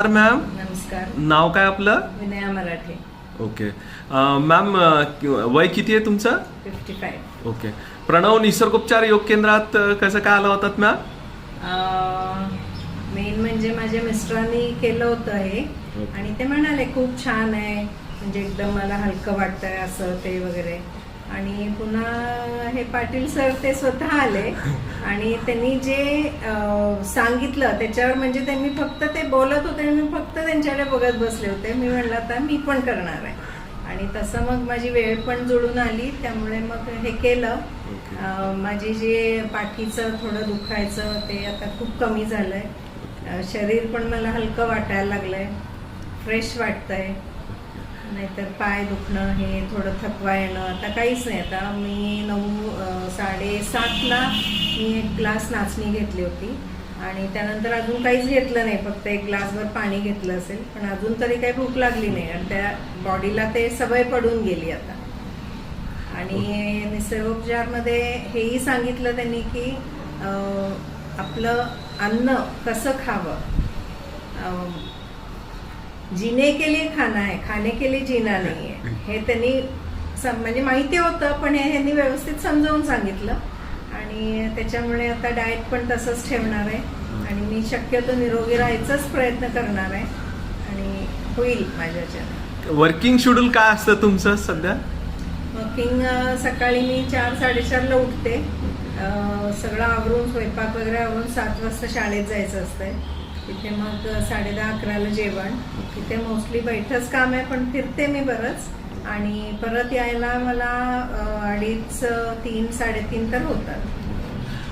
नमस्कार मॅम नमस्कार. नाव काय आपलं? विनया मराठे. ओके. मॅम वय किती आहे तुमचं? Fifty five okay. प्रणव निसर्गोपचार योग केंद्रात कसं काय आला होतात मॅम मेन म्हणजे माझ्या मिस्टरांनी केलं होतं हे. आणि ते म्हणाले खूप छान आहे. म्हणजे एकदम मला हलकं वाटतंय असं ते वगैरे. आणि पुन्हा हे पाटील सर ते स्वतः आले. आणि त्यांनी जे सांगितलं त्याच्यावर म्हणजे त्यांनी फक्त ते बोलत होते आणि मी फक्त त्यांच्याकडे बघत बसले होते. मी म्हणलं आता मी पण करणार आहे. आणि तसं मग माझी वेळ पण जुळून आली त्यामुळे मग हे केलं. माझी जे पाठीचं थोडं दुखायचं ते आता खूप कमी झालंय. शरीर पण मला हलकं वाटायला लागलंय. फ्रेश वाटतंय. नाहीतर पाय दुखणं हे थोडं थकवा येणं आता काहीच नाही. आता मी नऊ साडेसातला मी एक ग्लास नाचणी घेतली होती. आणि त्यानंतर अजून काहीच घेतलं नाही. फक्त एक ग्लासभर पाणी घेतलं असेल. पण अजून तरी काही भूक लागली नाही. आणि त्या बॉडीला ते सवय पडून गेली आता. आणि निसर्गोपचारमध्ये हेही सांगितलं त्यांनी की आपलं अन्न कसं खावं? जीने के लिए खाना है खाने के लिए जीना नाही आहे हे त्यांनी सम- म्हणजे माहिती होतं पण हे ह्यांनी व्यवस्थित समजावून सांगितलं. आणि त्याच्यामुळे आता डाएट पण तसंच ठेवणार आहे. आणि मी शक्यतो निरोगी राहायचाच प्रयत्न करणार आहे. आणि होईल माझ्याच्याने वर्किंग शेड्यूल काय असतं तुमचं सध्या? वॉकिंग सकाळी मी चार साडेचारला उठते. सगळं आवरून स्वयंपाक वगैरे आवरून सात वाजता शाळेत जायचं असतंय. तिथे मग साडे दहा अकराला जेवण. तिथे मोस्टली बैठच काम आहे पण फिरते मी बरंच. आणि परत यायला मला अडीच तीन साडेतीन तर होतात.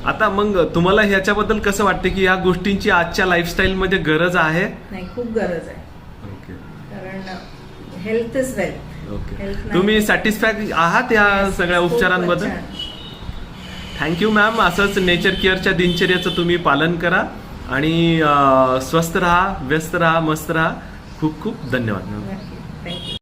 आता मग तुम्हाला ह्याच्याबद्दल कसं वाटतं की या गोष्टींची आजच्या लाईफस्टाईल मध्ये गरज आहे? नाही खूप गरज आहे. ओके. कारण हेल्थ इज वेल्थ ओके. तुम्ही सॅटिस्फाय आहात या सगळ्या उपचारांबद्दल. थँक्यू मॅम असंच नेचर केअरच्या दिनचर्याचं तुम्ही पालन करा. आणि स्वस्त स्वस्थ राहा व्यस्त राहा मस्त राहा. खूप खूप धन्यवाद.